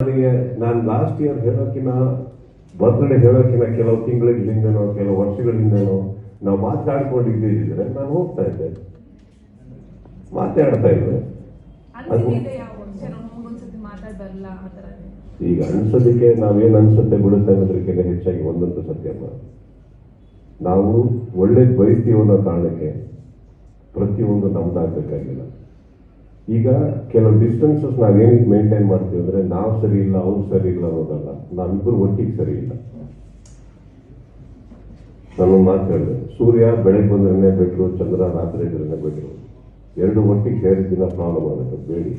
ನನಗೆ ನಾನು last year ಹೇಳೋಕಿನ ಬರ್ತ್ಡೇ ಹೇಳೋಕಿನ ಕೆಲವು ತಿಂಗಳ ಹಿಂದೆನೋ ಕೆಲವು ವರ್ಷಗಳ ಹಿಂದೆನೋ ನಾವು ಮಾತಾಡ್ಕೊಂಡಿದ್ದಿದ್ರೆ ನಾನು ಹೋಗ್ತಾ ಇದ್ದೆ. ಮಾತಾಡ್ತಾ ಇದ್ದೆ. ಈಗ ಅನ್ಸೋದಕ್ಕೆ ನಾವೇನು ಅನ್ಸುತ್ತೆ ಬಿಡುತ್ತೆ ಅನ್ನೋದಕ್ಕಿಂತ ಹೆಚ್ಚಾಗಿ ಒಂದೊಂದು ಸತ್ಯ ಅಲ್ಲ. ನಾವು ಒಳ್ಳೆ ಬಯಸ್ತೀವಿ ಅನ್ನೋ ಕಾರಣಕ್ಕೆ ಪ್ರತಿಯೊಂದು ನಮ್ದಾಗಬೇಕಾಗಿಲ್ಲ. ಈಗ ಕೆಲವು ಡಿಸ್ಟೆನ್ಸಸ್ ನಾವೇನಿಗೆ ಮೇಂಟೈನ್ ಮಾಡ್ತೀವಿ ಅಂದ್ರೆ ನಾವು ಸರಿ ಇಲ್ಲ, ಅವ್ರು ಸರಿ ಇಲ್ಲ ಅನ್ನೋದಲ್ಲ. ನಾವಿಬ್ಬರು ಒಟ್ಟಿಗೆ ಸರಿ ಇಲ್ಲ. ನಾನು ಮಾತು ಹೇಳಿದೆ. ಸೂರ್ಯ ಬೆಳಗ್ಗೆ ಬಂದ್ರೆ ಬೆಟ್ರು, ಚಂದ್ರ ರಾತ್ರಿ ಇದ್ರೆ ಬೆಟ್ರು. ಎರಡು ಒಟ್ಟಿಗೆ ಸೇರಿದ್ದಿನ ಪ್ರಾಬ್ಲಮ್ ಆಗುತ್ತೆ, ಬೇಡಿ.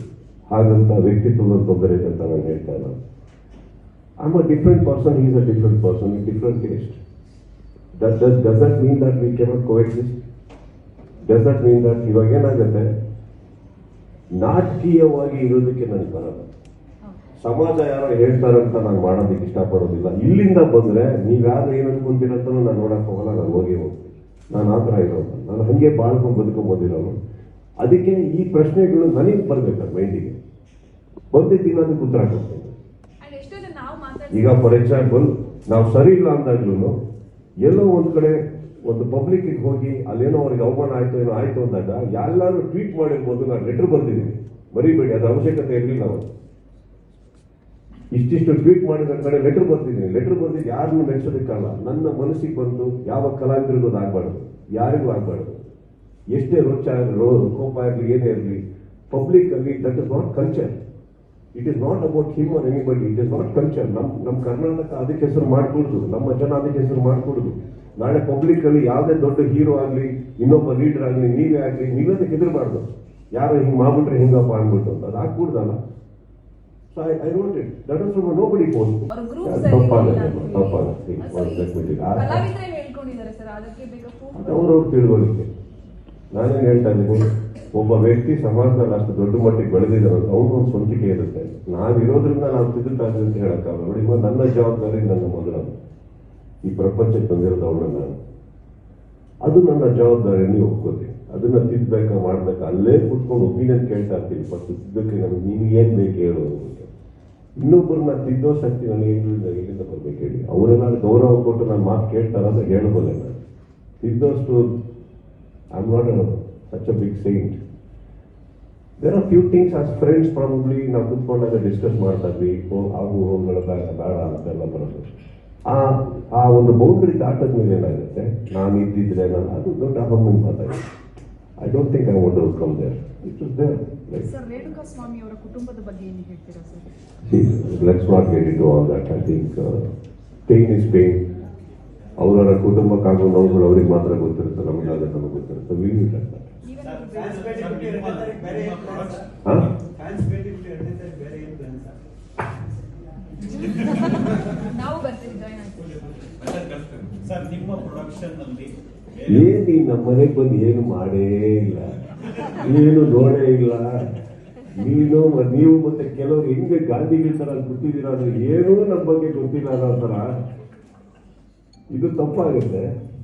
ಹಾಗಂತ ವ್ಯಕ್ತಿತ್ವದ ತೊಂದರೆ ಇದೆ ಅಂತ ನಾನು ಹೇಳ್ತಾ ಇಲ್ಲ I'm a different person is a different person different taste that does does that mean that we cannot coexist does that mean that ಇವಾಗ ಏನಾಗುತ್ತೆ? ನಾಟಕೀಯವಾಗಿ ಇರೋದಕ್ಕೆ ನನಗೆ ಬರಲ್ಲ. ಸಮಾಜ ಯಾರೋ ಹೇಳ್ತಾರೆ ಅಂತ ನಾನು ಮಾಡೋದಕ್ಕೆ ಇಷ್ಟಪಡೋದಿಲ್ಲ. ಇಲ್ಲಿಂದ ಬಂದ್ರೆ ನೀವ್ಯಾರು ಏನು ಅನ್ಕೊಂತೀರಂತನೂ ನಾನು ನೋಡಕ್ ಹೋಗಲ್ಲ ನಾನು ಹೋಗಿ ಹೋಗ್ತೀನಿ. ನಾನು ಆ ಥರ ಇರೋದು. ನಾನು ಹಂಗೆ ಬಾಳ್ಕೊಂಡು ಬದುಕೊಂಬೋದಿರೋನು ಅದಕ್ಕೆ ಈ ಪ್ರಶ್ನೆಗಳು ನನಗೆ ಬರ್ಬೇಕು ಮೈಂಡಿಗೆ ಬಂದಿದ್ದೀನಿ ಅದಕ್ಕೆ ಉತ್ತರ ಕೊಡ್ತೀನಿ. ಈಗ ಫಾರ್ ಎಕ್ಸಾಂಪಲ್ ನಾವು ಸರಿ ಇಲ್ಲ ಅಂದಾಗ್ಲೂ ಎಲ್ಲೋ ಒಂದು ಕಡೆ ಒಂದು ಪಬ್ಲಿಕ್ ಹೋಗಿ ಅಲ್ಲೇನೋ ಅವ್ರಿಗೆ ಅವಮಾನ ಆಯ್ತು ಏನೋ ಆಯ್ತು ಅಂದಾಗ ಎಲ್ಲರೂ ಟ್ವೀಟ್ ಮಾಡಿರ್ಬೋದು, ನಾನು ಲೆಟರ್ ಬರ್ದಿದ್ದೀನಿ ಮರಿಬೇಡಿ ಅದು ಅವಶ್ಯಕತೆ ಇರಲಿಲ್ಲ ಅವರು ಇಷ್ಟಿಷ್ಟು ಟ್ವೀಟ್ ಮಾಡಿದ ಕಡೆ ಲೆಟರ್ ಬರ್ತಿದ್ದೀನಿ ಲೆಟರ್ ಬರ್ದಿದ್ದು ಯಾರಿಗೂ ಮೆಚ್ಚೋದಕ್ಕಲ್ಲ ನನ್ನ ಮನಸ್ಸಿಗೆ ಬಂದು ಯಾವ ಕಲಾವಿದರಿಗೂ ಆಗ್ಬಾರ್ದು. ಯಾರಿಗೂ ಆಗಬಾರ್ದು. ಎಷ್ಟೇ ರೋಚ ರೋ, ಕೋಪ ಆಗಲಿ, ಏನೇ ಇರಲಿ ಪಬ್ಲಿಕ್ ಅಲ್ಲಿ that is not culture it is not about him or anybody it is not culture ನಮ್ಮ ನಮ್ಮ ಕರ್ನಾಟಕ ಅದಕ್ಕೆ ಹೆಸರು ಮಾಡಿಕೊಡುದು. ನಮ್ಮ ಜನ ಅದಕ್ಕೆ ಹೆಸರು ಮಾಡ್ಕೊಡುದು. ನಾಳೆ ಪಬ್ಲಿಕ್ ಅಲ್ಲಿ ಯಾವುದೇ ದೊಡ್ಡ ಹೀರೋ ಆಗ್ಲಿ ಇನ್ನೊಬ್ಬ ಲೀಡರ್ ಆಗ್ಲಿ ನೀವೇ ಆಗ್ಲಿ ನೀವದಕ್ಕೆ ಹೆದರಬಾರ್ದು. ಯಾರು ಹಿಂಗ್ ಮಾಡ್ಬಿಟ್ರೆ ಹಿಂಗಪ್ಪ ಅನ್ಬಿಟ್ಟು ಅಂತ. ಅದು ಆಗ್ಬಿಡ್ದಲ್ಲ. So I I wrote it that is nobody phone ತಪ್ಪಾಗುತ್ತೆ. ತಪ್ಪಾಗುತ್ತೆ. ಅವ್ರವ್ರ ತಿಳುವಳಿಕೆ. ನಾನೇನು ಹೇಳ್ತಾ ಇದ್ದೀನಿ? ಒಬ್ಬ ವ್ಯಕ್ತಿ ಸಮಾಜದಲ್ಲಿ ಅಷ್ಟು ದೊಡ್ಡ ಮಟ್ಟಿಗೆ ಬೆಳೆದಿದ್ದಾರೆ. ಅವ್ರಿಗೊಂದು ಒಂದು ಸ್ವಂತಿಕೆ ಇರುತ್ತೆ. ನಾವಿರೋದ್ರಿಂದ ಇರೋದ್ರಿಂದ ನಾವು ತಿದ್ದುತ್ತಾ ಅಂತ ಹೇಳಕ್ಕಾಗಲ್ಲ. ನೋಡಿ ಇವಾಗ ನನ್ನ ಜವಾಬ್ದಾರಿ ನನ್ನ ಮೊದಲ ಈ ಪ್ರಪಂಚಕ್ಕೆ ಬಂದಿರೋದು ಅವಳನ್ನ. ನಾನು ಅದು ನನ್ನ ಜವಾಬ್ದಾರಿ ನೀವು ಒಪ್ಕೋತೀನಿ ಅದನ್ನ ತಿದ್ದಬೇಕಾ ಮಾಡ್ಬೇಕಾ, ಅಲ್ಲೇ ಕುತ್ಕೊಂಡು ಒಪಿನಿಯನ್ ಕೇಳ್ತಾ ಇರ್ತೀನಿ. ಬಟ್ ತಿದ್ದಕ್ಕೆ ನಮ್ಗೆ ನೀನು ಏನು ಬೇಕು ಹೇಳು ಇನ್ನೊಬ್ಬರನ್ನ ತಿದ್ದೋ ಶಕ್ತಿ ನನಗೆ ಎಲ್ಲಿಂದ ಬರ್ಬೇಕು ಹೇಳಿ. ಅವರೆಲ್ಲ ಗೌರವ ಕೊಟ್ಟು ನಾನು ಮಾತು ಕೇಳ್ತಾರ ಅಂತ ಹೇಳ್ಬೋದೆ ನಾನು. ತಿದ್ದೋಷ್ಟು I am not such a big saint there are few things as friends probably ನಾವು ಕುತ್ಕೊಂಡಾಗ ಡಿಸ್ಕಸ್ ಮಾಡ್ತಾ ಇದ್ವಿ. ಹಾಗೂ ಆಗು ಬೇಡ ಬೇಡ ಅಂತೆಲ್ಲ ಬರೋದು. ಆ ಆ ಒಂದು ಬೌಂಡ್ರಿ ದಾಟದ ಮೇಲೆ ಏನಾಗುತ್ತೆ? ನಾನು ಇದ್ದಿದ್ರೆ ನಾನು ಅದು ದೊಡ್ಡ ಅಪಮನ್ ಮಾತಾಡಿ. I don't think I want come there it is there let's sir get Swamy ಅವರ ಕುಟುಂಬದ ಬಗ್ಗೆ ಏನು pain sir pain let's not get into all that. I think pain is pain. ಅವರವರ ಕುಟುಂಬಕ್ಕಾಗೋ ನೋವುಗಳು ಅವ್ರಿಗೆ ಮಾತ್ರ ಗೊತ್ತಿರುತ್ತೆ ನಮಗಾಗ ನಮಗೆ ಗೊತ್ತಿರುತ್ತೆ. ವಿ ವಿಲ್ ನಾವು ಬರ್ತೀವಿ ಜಾಯ್ನ್ ಆಗ್ತೀವಿ. ಸರ್ ನಿಮ್ಮ ಪ್ರೊಡಕ್ಷನ್ನಲ್ಲಿ ಏನ್ ನೀನ್ ನಮ್ಮ ಮನೆಗೆ ಬಂದು ಏನು ಮಾಡೇ ಇಲ್ಲ? ಏನು ನೋಡೇ ಇಲ್ಲ. ನೀನು ನೀವು ಮತ್ತೆ ಕೆಲವರು ಹೆಂಗೆ ಗಾಂಧಿಗಳ ತರ ಗೊತ್ತಿದ್ದೀರಾ ಅಂದ್ರೆ ಏನೂ ನಮ್ಮ ಬಗ್ಗೆ ಗೊತ್ತಿಲ್ಲ ಅನ್ನೋ ತರ ಇದು ತಪ್ಪಾಗುತ್ತೆ.